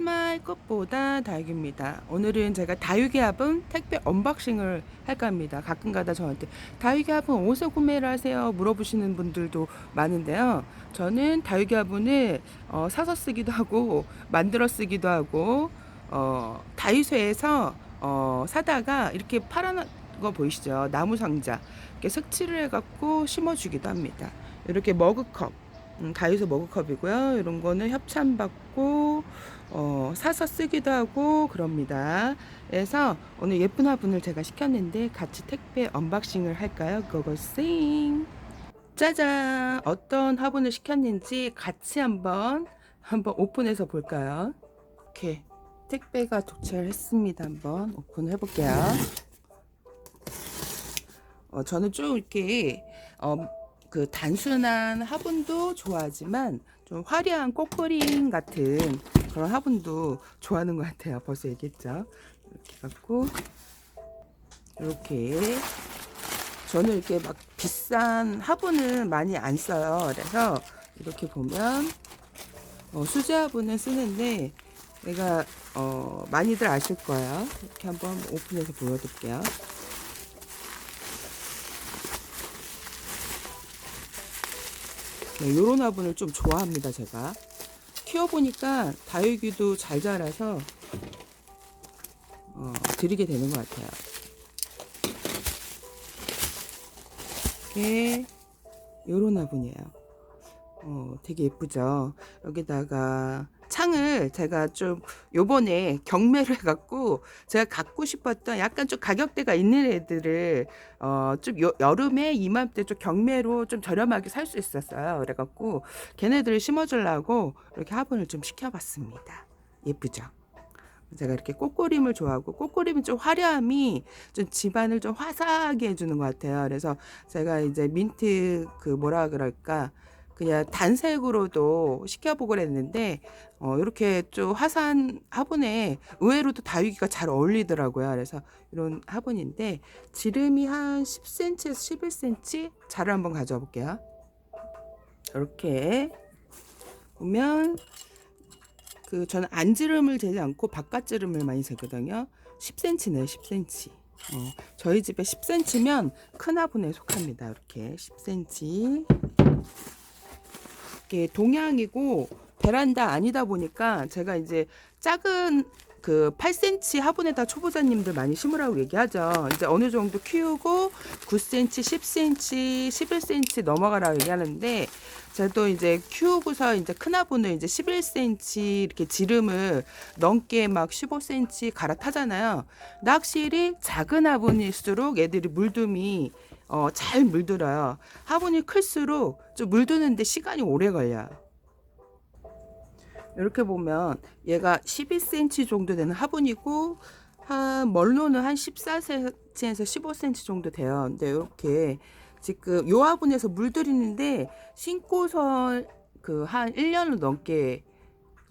스마일 꽃보다 다육입니다. 오늘은 제가 다육이합은 택배 언박싱을 할까 합니다. 가끔가다 저한테 다육이합은 어디서 구매를 하세요? 물어보시는 분들도 많은데요. 저는 다육이합을 어, 사서 쓰기도 하고 만들어 쓰기도 하고 어, 다이소에서 어, 사다가 이렇게 파란 거 보이시죠? 나무 상자 이렇게 색칠을 해갖고 심어주기도 합니다. 이렇게 머그컵 음, 다이소 머그컵이고요. 이런 거는 협찬 받고 어, 사서 쓰기도 하고 그럽니다. 그래서 오늘 예쁜 화분을 제가 시켰는데 같이 택배 언박싱을 할까요? 고고싱. 짜잔! 어떤 화분을 시켰는지 같이 한번 한번 오픈해서 볼까요? 이렇게 택배가 도착을 했습니다. 한번 오픈해 볼게요. 어, 저는 좀 이렇게 어, 그 단순한 화분도 좋아하지만 좀 화려한 꽃그림 같은 그런 화분도 좋아하는 것 같아요. 벌써 얘기했죠. 이렇게 갖고 이렇게 저는 이렇게 막 비싼 화분을 많이 안 써요. 그래서 이렇게 보면 어, 수제 화분을 쓰는데 내가 어, 많이들 아실 거예요. 이렇게 한번 오픈해서 보여드릴게요. 네, 요런 화분을 좀 좋아합니다, 제가. 키워보니까 다육이도 잘 자라서, 어, 드리게 되는 것 같아요. 이게, 요런 화분이에요. 어, 되게 예쁘죠? 여기다가 창을 제가 좀 요번에 경매를 해갖고 제가 갖고 싶었던 약간 좀 가격대가 있는 애들을 어, 좀 여, 여름에 이맘때 좀 경매로 좀 저렴하게 살 수 있었어요. 그래갖고 걔네들을 심어주려고 이렇게 화분을 좀 시켜봤습니다. 예쁘죠? 제가 이렇게 꽃그림을 좋아하고 꽃그림은 좀 화려함이 좀 집안을 좀 화사하게 해주는 것 같아요. 그래서 제가 이제 민트 그 뭐라 그럴까 그냥 단색으로도 시켜보고 그랬는데 어, 이렇게 좀 화사한 화분에 의외로 도 다육이가 잘 어울리더라고요. 그래서 이런 화분인데 지름이 한 10cm에서 11cm 자를 한번 가져와 볼게요. 이렇게 보면 그 저는 안지름을 재지 않고 바깥지름을 많이 재거든요. 10cm네요, 10cm. 어, 저희 집에 10cm면 큰 화분에 속합니다. 이렇게 10cm. 이게 동양이고 베란다 아니다 보니까 제가 이제 작은 그 8cm 화분에다 초보자님들 많이 심으라고 얘기하죠. 이제 어느 정도 키우고 9cm, 10cm, 11cm 넘어가라고 얘기하는데 저도 이제 키우고서 이제 큰 화분을 이제 11cm 이렇게 지름을 넘게 막 15cm 갈아타잖아요. 확실히 작은 화분일수록 애들이 물둠이 어, 잘 물들어요. 화분이 클수록 좀 물드는데 시간이 오래 걸려요. 이렇게 보면 얘가 12cm 정도 되는 화분이고 한 멀로는 한 14cm에서 15cm 정도 돼요. 근데 이렇게 지금 요 화분에서 물들이는데 신고서 그 한 1년을 넘게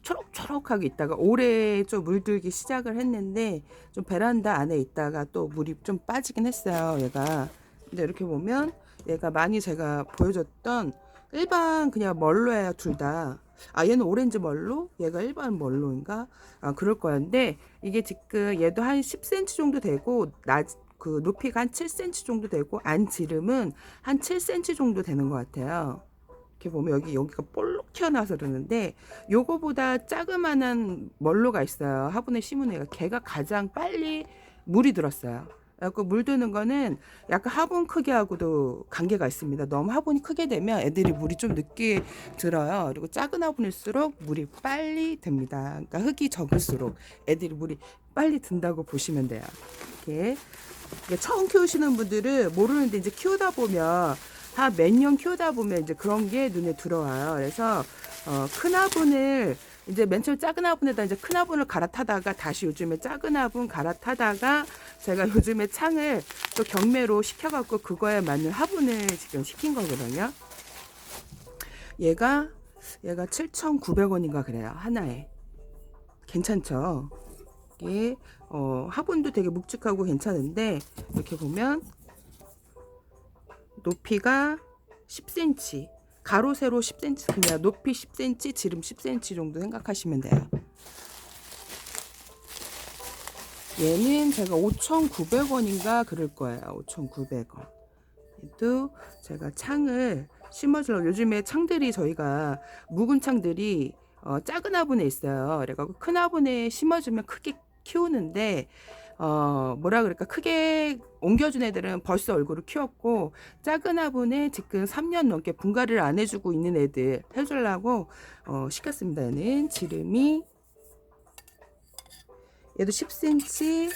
초록초록하게 있다가 올해 좀 물들기 시작을 했는데 좀 베란다 안에 있다가 또 물이 좀 빠지긴 했어요. 얘가. 근데 이렇게 보면 얘가 많이 제가 보여줬던 일반 그냥 멀로예요 둘 다. 아 얘는 오렌지 멀로, 얘가 일반 멀로인가? 아 그럴 거였는데 이게 지금 얘도 한 10cm 정도 되고 낮 그 높이가 한 7cm 정도 되고 안 지름은 한 7cm 정도 되는 것 같아요. 이렇게 보면 여기 여기가 볼록 튀어나와서 그러는데 요거보다 자그만한 멀로가 있어요. 화분에 심은 애가 걔가 가장 빨리 물이 들었어요. 그래갖고 물 드는 거는 약간 화분 크기하고도 관계가 있습니다. 너무 화분이 크게 되면 애들이 물이 좀 늦게 들어요. 그리고 작은 화분일수록 물이 빨리 듭니다. 그러니까 흙이 적을수록 애들이 물이 빨리 든다고 보시면 돼요. 이렇게 이게 처음 키우시는 분들은 모르는데 이제 키우다 보면 한몇년 키우다 보면 이제 그런 게 눈에 들어와요. 그래서 어, 큰 화분을 이제 맨 처음 작은 화분에다 이제 큰 화분을 갈아타다가 다시 요즘에 작은 화분 갈아타다가 제가 요즘에 창을 또 경매로 시켜갖고 그거에 맞는 화분을 지금 시킨 거거든요. 얘가 얘가 7,900원인가 그래요 하나에 괜찮죠? 이게 어, 화분도 되게 묵직하고 괜찮은데 이렇게 보면 높이가 10cm 가로 세로 10cm 그냥 그러니까 높이 10cm 지름 10cm 정도 생각하시면 돼요. 얘는 제가 5,900원인가 그럴 거예요. 5,900원. 또 제가 창을 심어주려고 요즘에 창들이 저희가 묵은 창들이 어, 작은 화분에 있어요. 그래갖고 큰 화분에 심어주면 크게 키우는데 어 뭐라 그럴까 크게 옮겨준 애들은 벌써 얼굴을 키웠고 작은 화분에 지금 3년 넘게 분갈이를 안 해주고 있는 애들 해주려고 어, 시켰습니다. 얘는 지름이 얘도 10cm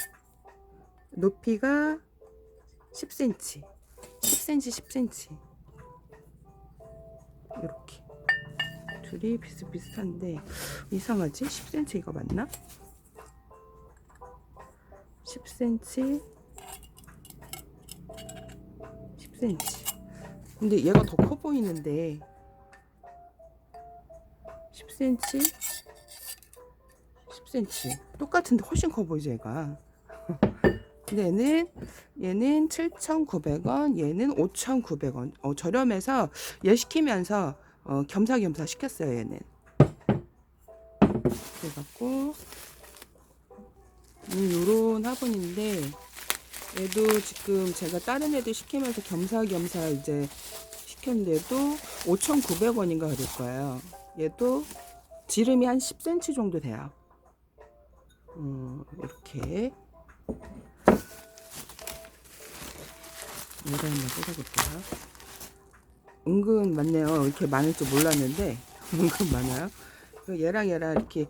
높이가 10cm 10cm 10cm 이렇게 둘이 비슷비슷한데 이상하지? 10cm 이거 맞나? 10cm 10cm 근데 얘가 더 커 보이는데. 10cm 10cm 똑같은데 훨씬 커 보이죠 얘가. 근데 얘는 얘는 7,900원 얘는 5,900원. 어, 저렴해서 얘 시키면서 어, 겸사겸사 시켰어요 얘는. 그래갖고 음, 요런 화분인데 얘도 지금 제가 다른 애들 시키면서 겸사겸사 이제 시켰는데도 5,900원인가 그럴 거예요. 얘도 지름이 한 10cm 정도 돼요. 음, 이렇게 얘를 한번 뜯어볼게요. 은근 많네요. 이렇게 많을 줄 몰랐는데 은근 많아요. 얘랑 얘랑 이렇게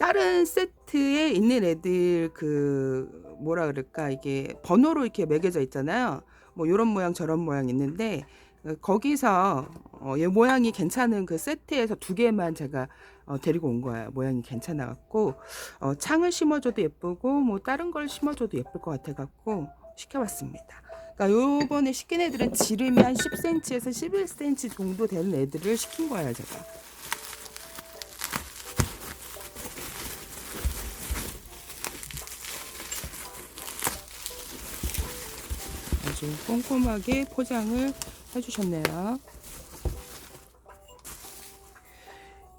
다른 세트에 있는 애들 그 뭐라 그럴까 이게 번호로 이렇게 매겨져 있잖아요. 뭐 요런 모양 저런 모양 있는데 어, 거기서 어, 얘 모양이 괜찮은 그 세트에서 두 개만 제가 어, 데리고 온 거예요. 모양이 괜찮아 갖고 어, 창을 심어줘도 예쁘고 뭐 다른 걸 심어줘도 예쁠 것 같아 갖고 시켜봤습니다. 그러니까 요번에 시킨 애들은 지름이 한 10cm에서 11cm 정도 되는 애들을 시킨 거예요, 제가. 아주 꼼꼼하게 포장을 해주셨네요.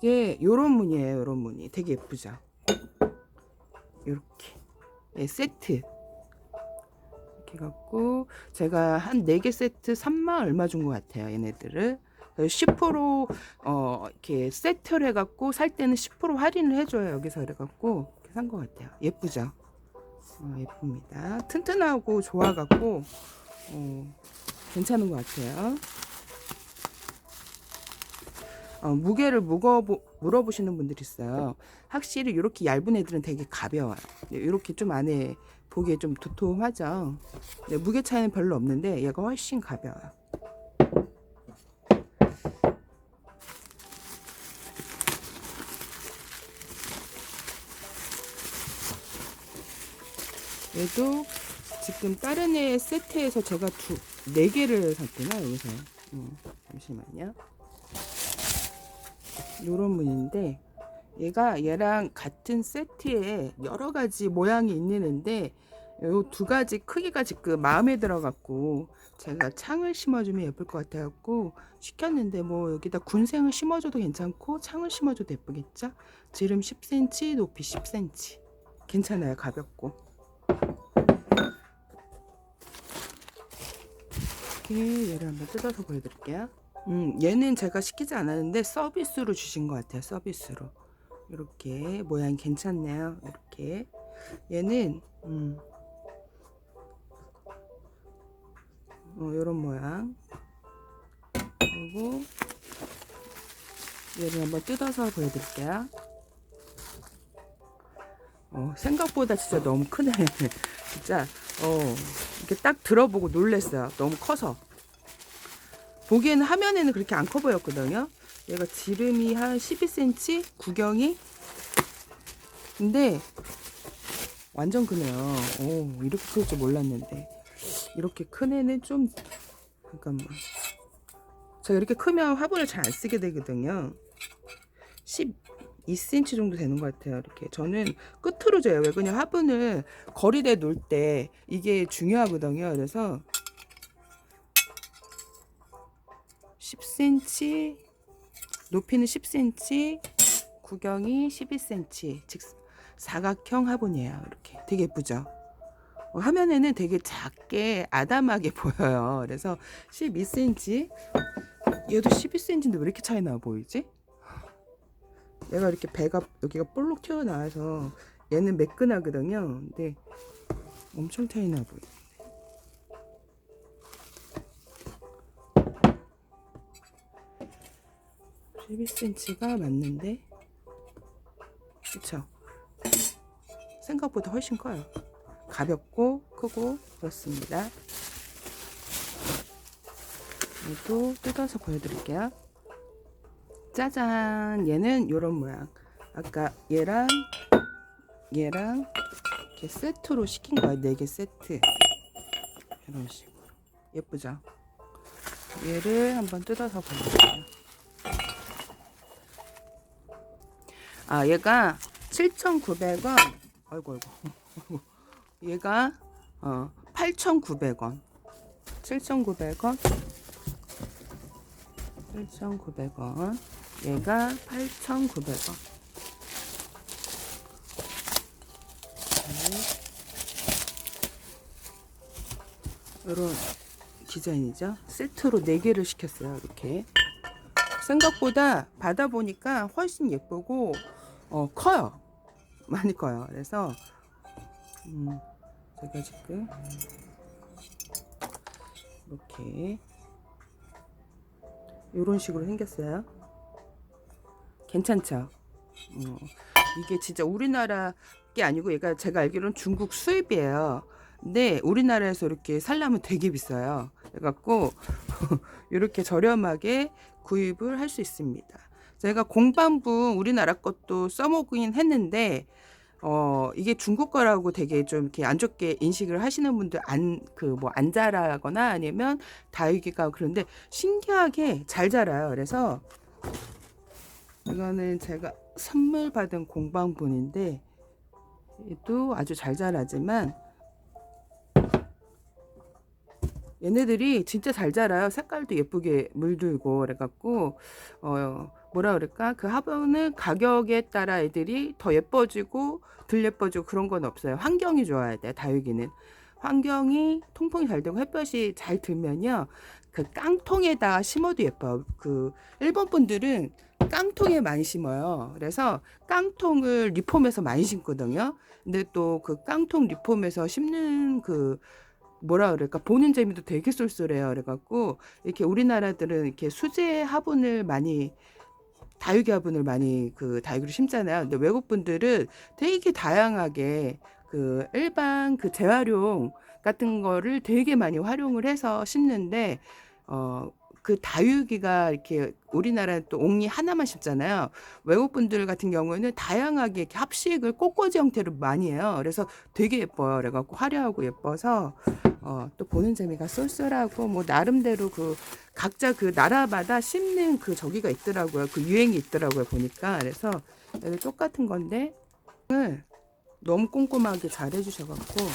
이게 요런 무늬예요, 요런 무늬. 되게 예쁘죠? 요렇게. 네, 세트. 이렇게 갖고, 제가 한 4개 세트 3만 얼마 준 것 같아요, 얘네들을. 10% 어, 이렇게 세트를 해갖고 살 때는 10% 할인을 해줘요, 여기서 그래갖고. 이렇게 산 것 같아요. 예쁘죠? 어, 예쁩니다. 튼튼하고 좋아갖고, 어, 괜찮은 것 같아요. 어, 무게를 무거 물어보시는 분들 있어요. 확실히 이렇게 얇은 애들은 되게 가벼워요. 이렇게 좀 안에 보기에 좀 도톰하죠. 네, 무게 차이는 별로 없는데 얘가 훨씬 가벼워요. 얘도 지금 다른 애 세트에서 제가 두, 네 개를 샀구나, 여기서. 음, 잠시만요. 요런 무늬인데, 얘가 얘랑 같은 세트에 여러 가지 모양이 있는 애인데, 요 두 가지 크기가 지금 마음에 들어갖고, 제가 창을 심어주면 예쁠 것 같아갖고, 시켰는데, 뭐, 여기다 군생을 심어줘도 괜찮고, 창을 심어줘도 예쁘겠죠? 지름 10cm, 높이 10cm. 괜찮아요, 가볍고. 이렇게 얘를 한번 뜯어서 보여드릴게요. 음, 얘는 제가 시키지 않았는데 서비스로 주신 것 같아요. 서비스로. 이렇게 모양 괜찮네요. 이렇게 얘는 음, 어, 이런 모양. 그리고 얘를 한번 뜯어서 보여드릴게요. 어, 생각보다 진짜 너무 크네. 진짜 어, 이렇게 딱 들어보고 놀랬어요. 너무 커서. 보기에는 화면에는 그렇게 안 커 보였거든요. 얘가 지름이 한 12cm, 구경이. 근데 완전 크네요. 오, 이렇게 클 줄 몰랐는데. 이렇게 큰 애는 좀 잠깐만. 제가 이렇게 크면 화분을 잘 안 쓰게 되거든요. 12cm 정도 되는 것 같아요. 이렇게 저는 끝으로 줘요. 왜 그냥 화분을 거리대 놓을 때 이게 중요하거든요. 그래서 10cm 높이는 10cm 구경이 12cm 즉 사각형 화분이에요. 이렇게 되게 예쁘죠. 어, 화면에는 되게 작게 아담하게 보여요. 그래서 12cm 얘도 12cm인데 왜 이렇게 차이 나 보이지? 얘가 이렇게 배가 여기가 볼록 튀어나와서 얘는 매끈하거든요. 근데 엄청 차이 나 보여. 요 12cm가 맞는데 그쵸? 생각보다 훨씬 커요. 가볍고 크고 그렇습니다. 얘도 뜯어서 보여드릴게요. 짜잔. 얘는 요런 모양. 아까 얘랑 얘랑 이렇게 세트로 시킨 거야. 4개 세트. 이런 식으로. 예쁘죠? 얘를 한번 뜯어서 보여드릴게요. 아 얘가 7,900원. 아이고 아이고. 얘가 어 8,900원. 7,900원. 8,900원. 얘가 8,900원. 이런 디자인이죠. 세트로 4개를 시켰어요. 이렇게. 생각보다 받아보니까 훨씬 예쁘고, 어, 커요. 많이 커요. 그래서, 음, 제가 지금, 이렇게, 이런 식으로 생겼어요. 괜찮죠? 어, 이게 진짜 우리나라 게 아니고 얘가 제가 알기로는 중국 수입이에요. 근데 우리나라에서 이렇게 살려면 되게 비싸요. 그래갖고 이렇게 저렴하게 구입을 할 수 있습니다. 제가 공반부 우리나라 것도 써먹긴 했는데 어 이게 중국 거라고 되게 좀 이렇게 안 좋게 인식을 하시는 분들 안 그 뭐 안 자라거나 아니면 다육이가 그런데 신기하게 잘 자라요. 그래서 이거는 제가 선물 받은 공방분인데 얘도 아주 잘 자라지만 얘네들이 진짜 잘 자라요. 색깔도 예쁘게 물들고 그래갖고 어 뭐라 그럴까 그 화분은 가격에 따라 애들이 더 예뻐지고 덜 예뻐지고 그런 건 없어요. 환경이 좋아야 돼 다육이는 환경이 통풍이 잘 되고 햇볕이 잘 들면요 그 깡통에다 심어도 예뻐요. 그 일본 분들은 깡통에 많이 심어요. 그래서 깡통을 리폼해서 많이 심거든요. 근데 또 그 깡통 리폼해서 심는 그 뭐라 그럴까 보는 재미도 되게 쏠쏠해요. 그래갖고 이렇게 우리나라들은 이렇게 수제 화분을 많이 다육이 화분을 많이 그 다육이로 심잖아요. 근데 외국 분들은 되게 다양하게 그 일반 그 재활용 같은 거를 되게 많이 활용을 해서 심는데 어 그 다육이가 이렇게 우리나라 또 옥리 하나만 심잖아요. 외국 분들 같은 경우에는 다양하게 이렇게 합식을 꽃꽂이 형태로 많이 해요. 그래서 되게 예뻐요. 그래갖고 화려하고 예뻐서 어, 또 보는 재미가 쏠쏠하고 뭐 나름대로 그 각자 그 나라마다 심는 그 저기가 있더라고요. 그 유행이 있더라고요. 보니까 그래서 똑같은 건데 너무 꼼꼼하게 잘 해주셔갖고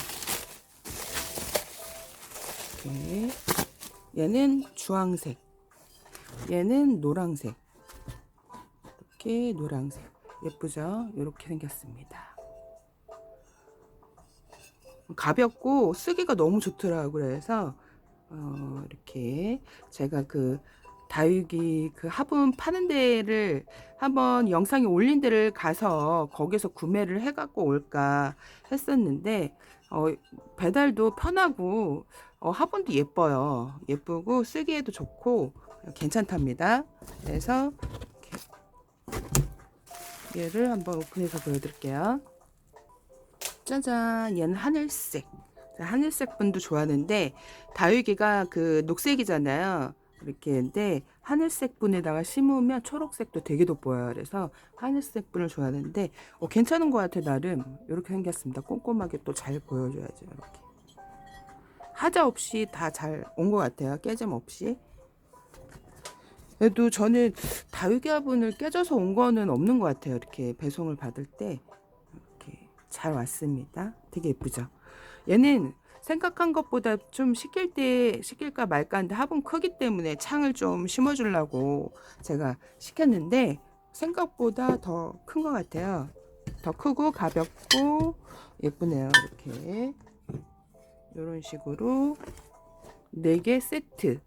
이렇게 얘는 주황색, 얘는 노랑색, 이렇게 노랑색 예쁘죠? 이렇게 생겼습니다. 가볍고 쓰기가 너무 좋더라고요. 그래서 어, 이렇게 제가 그 다육이 그 화분 파는 데를 한번 영상에 올린 데를 가서 거기서 구매를 해갖고 올까 했었는데 어, 배달도 편하고 어, 화분도 예뻐요. 예쁘고 쓰기에도 좋고 괜찮답니다. 그래서 얘를 한번 오픈해서 보여드릴게요. 짜잔, 얘는 하늘색. 하늘색 분도 좋아하는데 다육이가 그 녹색이잖아요. 이렇게 근데 하늘색 분에다가 심으면 초록색도 되게 돋보여요. 그래서 하늘색 분을 좋아하는데 어, 괜찮은 것 같아 나름 이렇게 생겼습니다. 꼼꼼하게 또 잘 보여줘야죠. 이렇게 하자 없이 다 잘 온 것 같아요. 깨짐 없이. 그래도 저는 다육이 화분을 깨져서 온 거는 없는 것 같아요. 이렇게 배송을 받을 때 이렇게 잘 왔습니다. 되게 예쁘죠. 얘는 생각한 것보다 좀 시킬 때 시킬까 말까 하는데 화분 크기 때문에 창을 좀 심어주려고 제가 시켰는데 생각보다 더 큰 것 같아요. 더 크고 가볍고 예쁘네요. 이렇게 이런 식으로 4개 세트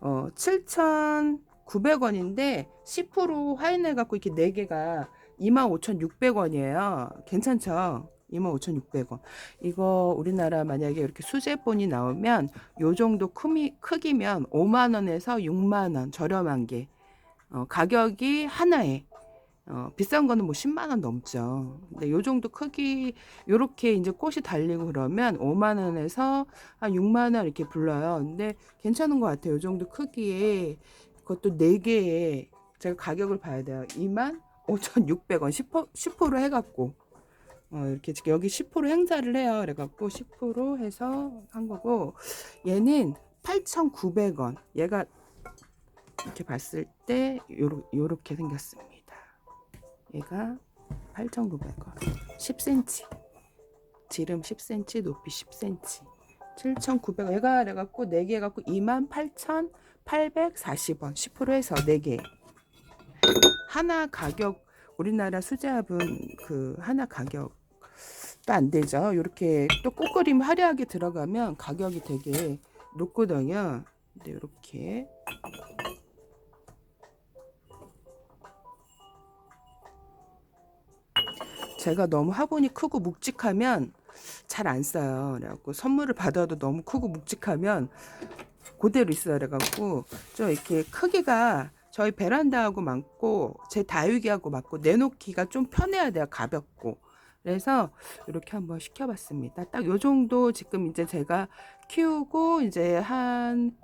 어 7,900원인데 10% 할인해 갖고 이렇게 4개가 25,600원이에요. 괜찮죠? 25,600원. 이거 우리나라 만약에 이렇게 수제본이 나오면 요 정도 크미, 크기면 5만 원에서 6만 원 저렴한 게 어, 가격이 하나에 어, 비싼 거는 뭐 10만 원 넘죠. 근데 요 정도 크기 요렇게 이제 꽃이 달리고 그러면 5만 원에서 한 6만 원 이렇게 불러요. 근데 괜찮은 것 같아요. 요 정도 크기에 그것도 4개에 제가 가격을 봐야 돼요. 2만 5,600원 10%, 10% 해갖고 어, 이렇게 지금 여기 10% 행사를 해요. 그래갖고 10% 해서 한 거고 얘는 8,900원. 얘가 이렇게 봤을 때 요러, 요렇게 생겼습니다. 얘가 8,900원. 10cm. 지름 10cm, 높이 10cm. 7,900원. 얘가 그래갖고 4개 해갖고 28,840원. 10% 해서 4개. 하나 가격 우리나라 수제합은 그 하나 가격 또 안 되죠. 이렇게 또 꽃그림 화려하게 들어가면 가격이 되게 높거든요. 근데 이렇게 제가 너무 화분이 크고 묵직하면 잘 안 써요. 그래갖고 선물을 받아도 너무 크고 묵직하면 그대로 있어요. 그래갖고 좀 이렇게 크기가 저희 베란다하고 맞고 제 다육이하고 맞고 내놓기가 좀 편해야 돼요. 가볍고. 그래서 이렇게 한번 시켜봤습니다. 딱 요 정도 지금 이제 제가 키우고 이제 한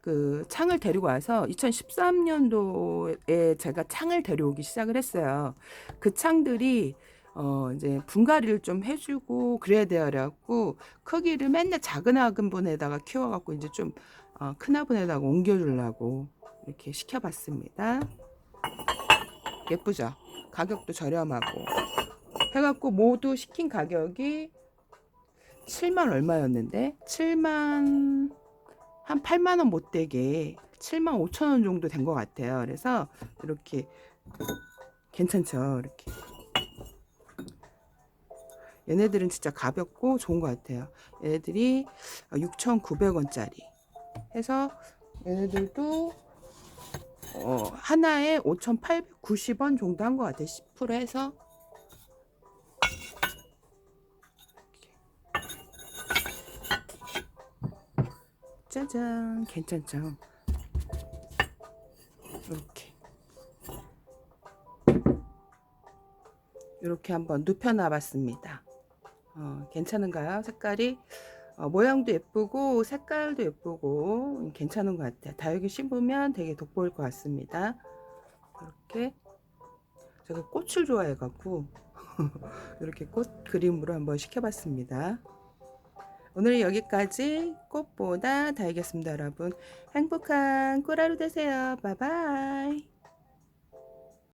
그 창을 데리고 와서 2013년도에 제가 창을 데려오기 시작을 했어요. 그 창들이 어 이제 분갈이를 좀 해주고 그래야. 그래갖고 크기를 맨날 작은 화분에다가 키워갖고 이제 좀 어, 큰 화분에다가 옮겨주려고 이렇게 시켜봤습니다. 예쁘죠? 가격도 저렴하고 해갖고 모두 시킨 가격이 7만 얼마였는데 7만 한 8만 원 못 되게 7만 5천 원 정도 된 것 같아요. 그래서 이렇게 괜찮죠? 이렇게 얘네들은 진짜 가볍고 좋은 것 같아요. 얘네들이 6,900원짜리 해서 얘네들도 어, 하나에 5,890원 정도 한 것 같아요. 10% 해서 짜잔 괜찮죠? 이렇게 이렇게 한번 눕혀놔 봤습니다. 어, 괜찮은가요? 색깔이 어, 모양도 예쁘고 색깔도 예쁘고 괜찮은 것 같아요. 다육이 심으면 되게 돋보일 것 같습니다. 이렇게 제가 꽃을 좋아해갖고 이렇게 꽃 그림으로 한번 시켜봤습니다. 오늘 여기까지 꽃보다 다이겠습니다 여러분. 행복한 꿀하루 되세요. 바이바이